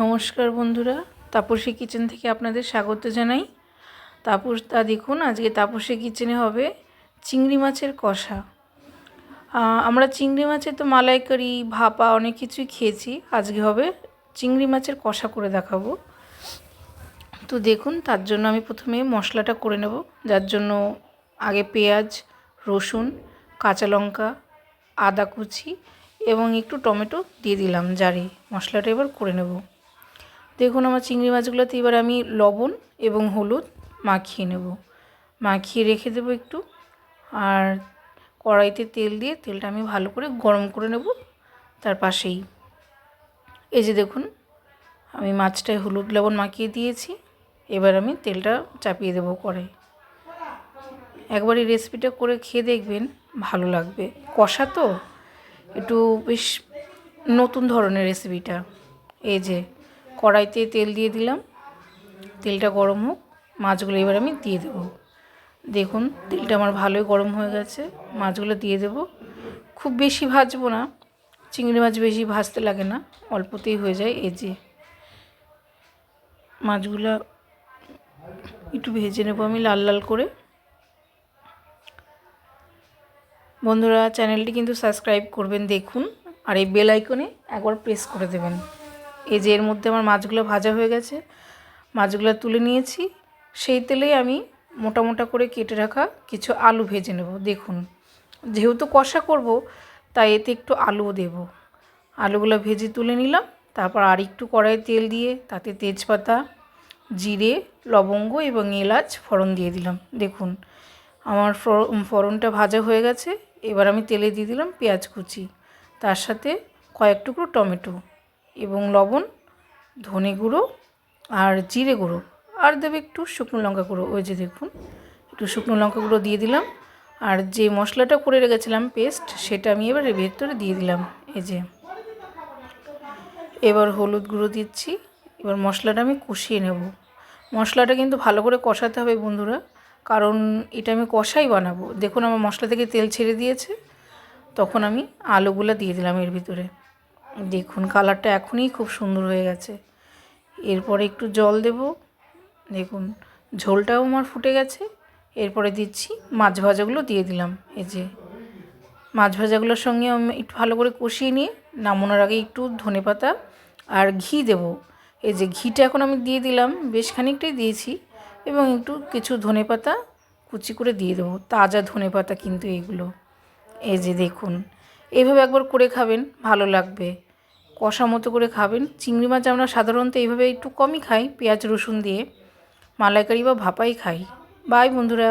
নমস্কার বন্ধুরা, তাপসী কিচেন থেকে আপনাদের স্বাগত জানাই। তাপস, তা দেখুন, আজকে তাপসী কিচেনে হবে চিংড়ি মাছের কষা। আমরা চিংড়ি মাছের তো মালাইকারি, ভাপা অনেক কিছুই খেয়েছি, আজকে হবে চিংড়ি মাছের কষা করে দেখাবো। তো দেখুন, তার জন্য আমি প্রথমে মশলাটা করে নেব, যার জন্য আগে পেঁয়াজ, রসুন, কাঁচা লঙ্কা, আদা কুচি এবং একটু টমেটো দিয়ে দিলাম, জারে। মশলাটা এবার করে নেব। দেখুন আমার চিংড়ি মাছগুলোতে এবার আমি লবণ এবং হলুদ মাখিয়ে নেব। মাখিয়ে রেখে দেবো একটু আর কড়াইতে তেল দিয়ে তেলটা আমি ভালো করে গরম করে নেব তার পাশেই। এই যে দেখুন, আমি মাছটায় হলুদ লবণ মাখিয়ে দিয়েছি, এবার আমি তেলটা চাপিয়ে দেবো কড়াই। একবার এই রেসিপিটা করে খেয়ে দেখবেন ভালো লাগবে। কষা তো? একটু বেশ নতুন ধরনের রেসিপিটা এই যে কড়াইতে তেল দিয়ে দিলাম। তেলটা গরম হোক, মাছগুলো এবার আমি দিয়ে দেবো। দেখুন, তেলটা আমার ভালোই গরম হয়ে গেছে। মাছগুলো দিয়ে দেবো। খুব বেশি ভাজবো না, চিংড়ি মাছ বেশি ভাজতে লাগে না, অল্পতেই হয়ে যায়। এই যে মাছগুলো একটু ভেজে নেব আমি লাল লাল করে। বন্ধুরা, চ্যানেলটি কিন্তু সাবস্ক্রাইব করবেন, দেখুন। আর এই বেল আইকনে একবার প্রেস করে দেবেন। এই যে এর মধ্যে আমার মাছগুলো ভাজা হয়ে গেছে, মাছগুলো তুলে নিয়েছি। সেই তেলেই আমি মোটা মোটা করে কেটে রাখা কিছু আলু ভেজে নেব। দেখুন, যেহেতু কষা করব, তাই এতে একটু আলুও দেব। আলুগুলো ভেজে তুলে নিলাম, তারপর আর একটু কড়াই তেল দিয়ে তাতে তেজপাতা, জিরে, লবঙ্গ এবং এলাচ ফোড়ন দিয়ে দিলাম। দেখুন, আমার ফোড়নটা ভাজা হয়ে গেছে। এবার আমি তেলে দিয়ে দিলাম পেঁয়াজ কুচি। তার সাথে কয়েক টুকরো টমেটো। এবং লবণ, ধনে গুঁড়ো আর জিরে গুঁড়ো। আর দেবে একটু শুকনো লঙ্কা গুঁড়ো। ওই যে দেখুন, একটু শুকনো লঙ্কা গুঁড়ো দিয়ে দিলাম। আর যে মশলাটা করে রেখেছিলাম পেস্ট, সেটা আমি এবার ভেতরে দিয়ে দিলাম। এই যে, এবার হলুদ গুঁড়ো দিচ্ছি। এবার মশলাটা আমি কষিয়ে নেব। মশলাটা কিন্তু ভালো করে কষাতে হবে বন্ধুরা, কারণ এটা আমি কষাই বানাবো। দেখুন, আমার মশলা থেকে তেল ছেড়ে দিয়েছে। তখন আমি আলুগুলো দিয়ে দিলাম এর ভিতরে। দেখুন কালারটা এখনই খুব সুন্দর হয়ে গেছে। এরপরে একটু জল দেব। দেখুন, ঝোলটাও আমার ফুটে গেছে। এরপরে দিচ্ছি মাছ ভাজাগুলো দিয়ে দিলাম। এই যে মাছ ভাজাগুলোর সঙ্গে আমি একটু ভালো করে কষিয়ে নিয়ে নামানোর আগে একটু ধনে পাতা আর ঘি দেব। এই যে ঘিটা এখন আমি দিয়ে দিলাম, বেশ খানিকটাই দিয়েছি এবং একটু কিছু ধনে পাতা কুচি করে দিয়ে দেবো। তাজা ধনে পাতা কিন্তু এগুলো। এই যে দেখুন এইভাবে একবার করে খাবেন, ভালো লাগবে। কষা মতো করে খাবেন। চিংড়ি মাছ আমরা সাধারণত এইভাবে একটু কমই খাই, পেঁয়াজ রসুন দিয়ে। মালাইকারি বা ভাপাই খাই। বাই বন্ধুরা।